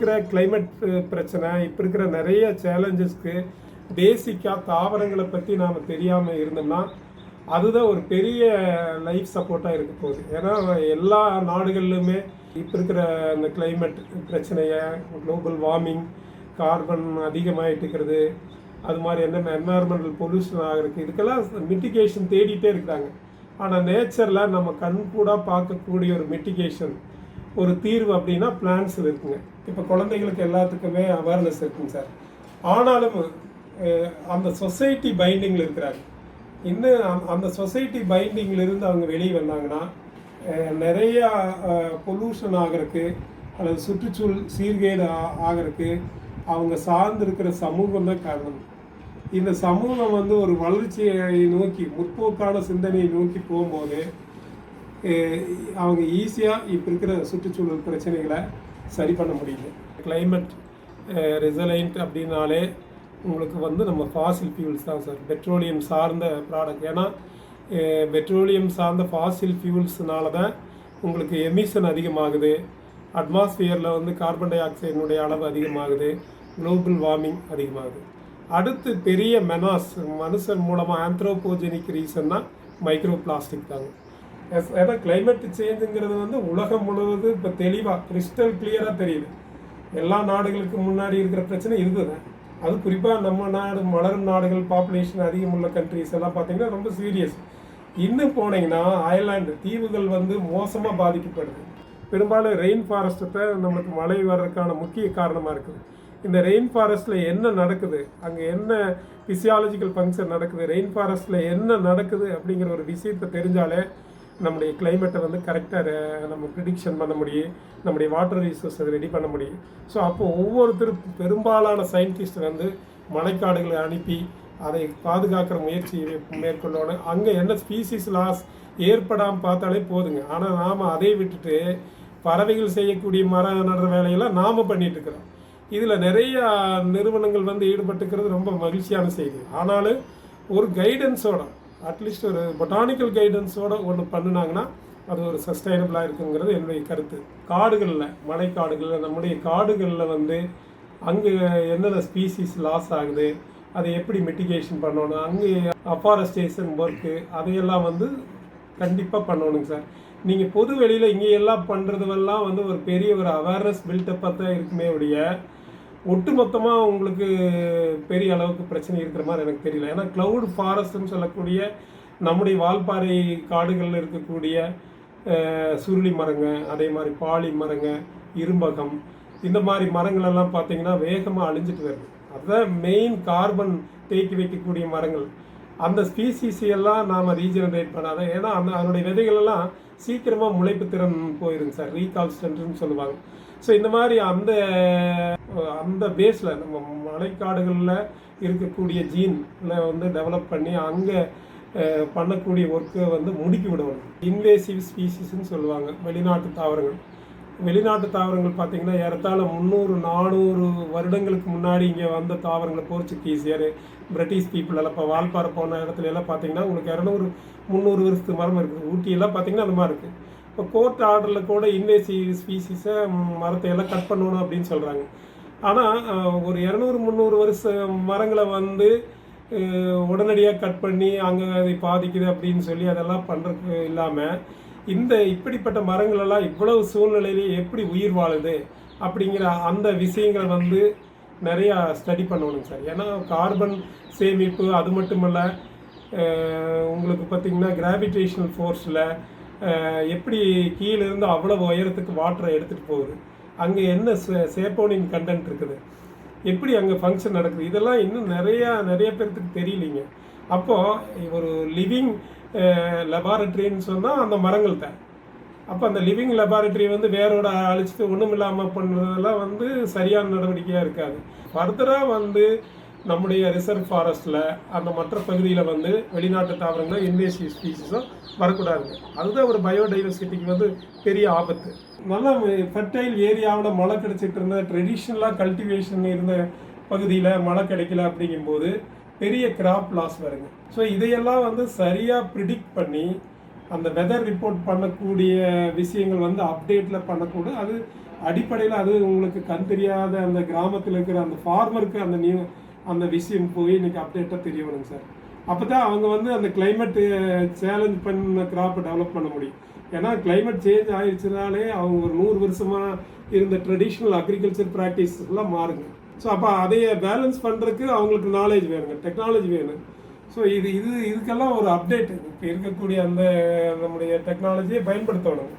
இருக்கிற கிளைமேட் பிரச்சனை இப்போ இருக்கிற நிறைய சேலஞ்சஸ்க்கு பேசிக்காக தாவரங்களை பற்றி நாம் தெரியாமல் இருந்தோம்னா அதுதான் ஒரு பெரிய லைஃப் சப்போர்ட்டாக இருக்க போகுது. ஏன்னா எல்லா நாடுகள்லையுமே இப்போ இருக்கிற அந்த கிளைமேட் பிரச்சனையை குளோபல் வார்மிங் கார்பன் அதிகமாகிட்டு இருக்கிறது அது மாதிரி என்னென்ன என்வாயர்மெண்டல் பொல்யூஷன் ஆகிறதுக்கு இதுக்கெல்லாம் மிட்டிகேஷன் தேடிட்டே இருக்கிறாங்க. ஆனால் நேச்சரில் நம்ம கண் கூட பார்க்கக்கூடிய ஒரு மிட்டிகேஷன் ஒரு தீர்வு அப்படின்னா பிளான்ஸ் இருக்குங்க. இப்போ குழந்தைங்களுக்கு எல்லாத்துக்குமே அவேர்னஸ் இருக்குங்க சார். ஆனாலும் அந்த சொசைட்டி பைண்டிங்கில் இருக்கிறாங்க. இன்னும் அந்த- அந்த சொசைட்டி பைண்டிங்கில் இருந்து அவங்க வெளியே வந்தாங்கன்னா நிறையா பொல்யூஷன் ஆகிறதுக்கு அல்லது சுற்றுச்சூழல் சீர்கேடு ஆகிறதுக்கு அவங்க சார்ந்து இருக்கிற சமூகம் தான் காரணம். இந்த சமூகம் வந்து ஒரு வளர்ச்சியை நோக்கி முற்போக்கான சிந்தனையை நோக்கி போகும்போது அவங்க ஈஸியாக இப்போ இருக்கிற சுற்றுச்சூழல் பிரச்சனைகளை சரி பண்ண முடியுது. கிளைமேட் ரிசலைன்ட் அப்படின்னாலே உங்களுக்கு வந்து நம்ம ஃபாசில் ஃபியூல்ஸ் தான் சார் பெட்ரோலியம் சார்ந்த ப்ராடக்ட் ஏன்னா பெட்ரோலியம் சார்ந்த ஃபாசில் ஃபியூல்ஸ்னால தான் உங்களுக்கு எமிஷன் அதிகமாகுது. அட்மாஸ்பியரில் வந்து கார்பன் டை ஆக்சைடினுடைய அளவு அதிகமாகுது. குளோபல் வார்மிங் அதிகமாகுது. அடுத்து பெரிய மெனாஸ் மனுஷன் மூலமாக ஆந்த்ரோபோஜெனிக் ரீசன்னா மைக்ரோ பிளாஸ்டிக் தாங்க. ஏன்னா கிளைமேட் சேஞ்சுங்கிறது வந்து உலகம் முழுவதும் இப்போ தெளிவாக கிறிஸ்டல் கிளியராக தெரியுது. எல்லா நாடுகளுக்கு முன்னாடி இருக்கிற பிரச்சனை இதுதான். அது குறிப்பாக நம்ம நாடு மலரும் நாடுகள் பாப்புலேஷன் அதிகம் உள்ள கண்ட்ரிஸ் எல்லாம் பார்த்தீங்கன்னா ரொம்ப சீரியஸ் இன்னும் போனீங்கன்னா அயர்லாந்து தீவுகள் வந்து மோசமாக பாதிக்கப்படுது. பெரும்பாலும் ரெயின் ஃபாரஸ்ட்டை நம்மளுக்கு மழை வர்றதுக்கான முக்கிய காரணமாக இருக்குது. இந்த ரெயின் ஃபாரஸ்ட்டில் என்ன நடக்குது? அங்கே என்ன ஃபிசியாலஜிக்கல் ஃபங்க்ஷன் நடக்குது? ரெயின் ஃபாரஸ்ட்டில் என்ன நடக்குது? அப்படிங்கிற ஒரு விஷயத்தை தெரிஞ்சாலே நம்முடைய கிளைமேட்டை வந்து கரெக்டாக நம்ம ப்ரிடிக்ஷன் பண்ண முடியும். நம்முடைய வாட்டர் ரிசோர்ஸை ரெடி பண்ண முடியும். ஸோ அப்போ ஒவ்வொருத்தரும் பெரும்பாலான சயின்டிஸ்ட் வந்து மழைக்காடுகளை அனுப்பி அதை பாதுகாக்கிற முயற்சியை மேற்கொள்ளணும். அங்கே என்ன ஸ்பீசிஸ் லாஸ் ஏற்படாமல் பார்த்தாலே போதுங்க. ஆனால் நாம் அதை விட்டுட்டு பறவைகள் செய்யக்கூடிய மரம் நடுற வேலையெல்லாம் நாம் பண்ணிட்டு இருக்கிறோம். இதில் நிறைய நிறுவனங்கள் வந்து ஈடுபட்டுக்கிறது ரொம்ப மகிழ்ச்சியான செய்தி. ஆனாலும் ஒரு கைடன்ஸோட அட்லீஸ்ட் ஒரு பொட்டானிக்கல் கைடன்ஸோடு ஒன்று பண்ணினாங்கன்னா அது ஒரு சஸ்டைனபிளாக இருக்குங்கிறது என்னுடைய கருத்து. காடுகளில் மலைக்காடுகளில் நம்முடைய காடுகளில் வந்து அங்கே என்னென்ன ஸ்பீசிஸ் லாஸ் ஆகுது அதை எப்படி மிட்டிகேஷன் பண்ணணும் அங்கே அஃபாரஸ்டேஷன் ஒர்க்கு அதையெல்லாம் வந்து கண்டிப்பாக பண்ணணுங்க சார். நீங்கள் பொது வெளியில் இங்கே எல்லாம் பண்ணுறதுவெல்லாம் வந்து ஒரு பெரிய ஒரு அவேர்னஸ் பில்டப்பாக தான் இருக்குமே உடைய ஒட்டுமொத்தமாக உங்களுக்கு பெரிய அளவுக்கு பிரச்சனை இருக்கிற மாதிரி எனக்கு தெரியல. ஏன்னா க்ளவுட் ஃபாரஸ்ட்னு சொல்லக்கூடிய நம்முடைய வால்பாறை காடுகளில் இருக்கக்கூடிய சுருளி மரங்க அதே மாதிரி பாலி மரங்க இரும்பகம் இந்த மாதிரி மரங்கள் எல்லாம் பார்த்தீங்கன்னா வேகமாக அழிஞ்சிட்டு வருது. அதுதான் மெயின் கார்பன் தேக்கி வைக்கக்கூடிய மரங்கள். அந்த ஸ்பீசிஸ் எல்லாம் நாம் ரீஜெனரேட் பண்ணாத ஏன்னா அந்த அதனுடைய விதைகள் எல்லாம் சீக்கிரமாக முளைப்பு திறன் போயிருங்க சார். ரீகால்ஸ்டன்ட்னு சொல்லுவாங்க. ஸோ இந்த மாதிரி அந்த அந்த பேஸில் நம்ம மலைக்காடுகளில் இருக்கக்கூடிய ஜீன் வந்து டெவலப் பண்ணி அங்கே பண்ணக்கூடிய ஒர்க்கை வந்து முடுக்கி விடணும். இன்வேசிவ் ஸ்பீசிஸ்ன்னு சொல்லுவாங்க வெளிநாட்டு தாவரங்கள். வெளிநாட்டு தாவரங்கள் பார்த்தீங்கன்னா ஏறத்தாழ முந்நூறு நானூறு வருடங்களுக்கு முன்னாடி இங்கே வந்த தாவரங்கள் போர்ச்சுகீசியர் பிரிட்டிஷ் பீப்புள் எல்லாம் இப்போ வால்பாறை போன இடத்துல எல்லாம் பார்த்தீங்கன்னா உங்களுக்கு இரநூறு முந்நூறு வருஷத்துக்கு மரம் இருக்குது. ஊட்டியெல்லாம் பார்த்திங்கன்னா அந்த மாதிரி இருக்குது இப்போ கோர்ட் ஆர்டரில் கூட இன்வேசிவ் ஸ்பீசிஸை மரத்தை எல்லாம் கட் பண்ணணும் அப்படின்னு சொல்கிறாங்க ஆனால் ஒரு இரநூறு முந்நூறு வருஷ மரங்களை வந்து உடனடியாக கட் பண்ணி அங்கே அதை பாதிக்குது அப்படின்னு சொல்லி அதெல்லாம் பண்ணுறதுக்கு இல்லாமல் இந்த இப்படிப்பட்ட மரங்களெல்லாம் இவ்வளவு சூழ்நிலையிலே எப்படி உயிர் வாழுது அப்படிங்கிற அந்த விஷயங்களை வந்து நிறையா ஸ்டடி பண்ணணுங்க சார். ஏன்னா கார்பன் சேமிப்பு அது மட்டுமல்ல இல்லை உங்களுக்கு பார்த்திங்கன்னா கிராவிடேஷனல் ஃபோர்ஸில் எப்படி கீழேருந்து அவ்வளோ அவ்வளவு உயரத்துக்கு வாட்டரை எடுத்துகிட்டு போகுது? அங்கே என்ன சேப்போனின் கண்டென்ட் இருக்குது? எப்படி அங்கே ஃபங்க்ஷன் நடக்குது? இதெல்லாம் இன்னும் நிறையா நிறைய பேர்த்துக்கு தெரியலைங்க. அப்போது ஒரு லிவிங் லெபார்ட்ரின்னு சொன்னால் அந்த மரங்கள்கிட்ட அப்போ அந்த லிவிங் லெபார்ட்ரி வந்து வேரோட அழிச்சிட்டு ஒன்றும் இல்லாமல் பண்ணுறதெல்லாம் வந்து சரியான நடவடிக்கையாக இருக்காது. ஃபர்தராக வந்து நம்முடைய ரிசர்வ் ஃபாரஸ்ட்டில் அந்த மற்ற பகுதியில் வந்து வெளிநாட்டு தாவரங்களும் இன்வேசிவ் ஸ்பீசிஸும் வரக்கூடாதுங்க. அதுதான் ஒரு பயோடைவர்சிட்டிக்கு வந்து பெரிய ஆபத்து. நல்ல ஃபர்டைல் ஏரியாவில் மழை கிடைச்சிட்டு இருந்த ட்ரெடிஷ்னலாக கல்டிவேஷன் இருந்த பகுதியில் மழை கிடைக்கல அப்படிங்கும்போது பெரிய கிராப் லாஸ் வருங்க. ஸோ இதையெல்லாம் வந்து சரியாக ப்ரிடிக்ட் பண்ணி அந்த வெதர் ரிப்போர்ட் பண்ணக்கூடிய விஷயங்கள் வந்து அப்டேட்டில் பண்ணக்கூட அது அடிப்படையில் அது உங்களுக்கு கண் தெரியாத அந்த கிராமத்தில் இருக்கிற அந்த ஃபார்மருக்கு அந்த நியூ அந்த விஷயம் போய் இன்னைக்கு அப்டேட்டாக தெரிய வருங்க சார். அப்போ தான் அவங்க வந்து அந்த கிளைமேட்டு சேலஞ்ச் பண்ண கிராப்பை டெவலப் பண்ண முடியும். ஏன்னா கிளைமேட் சேஞ்ச் ஆயிடுச்சுனாலே அவங்க ஒரு நூறு வருஷமாக இருந்த ட்ரெடிஷ்னல் அக்ரிகல்ச்சர் ப்ராக்டிஸ் எல்லாம் மாறுங்க. ஸோ அப்போ அதையே பேலன்ஸ் பண்ணுறதுக்கு அவங்களுக்கு நாலேஜ் வேணுங்க டெக்னாலஜி வேணும். ஸோ இது இது இதுக்கெல்லாம் ஒரு அப்டேட் இப்போ இருக்கக்கூடிய அந்த நம்முடைய டெக்னாலஜியை பயன்படுத்தணும்.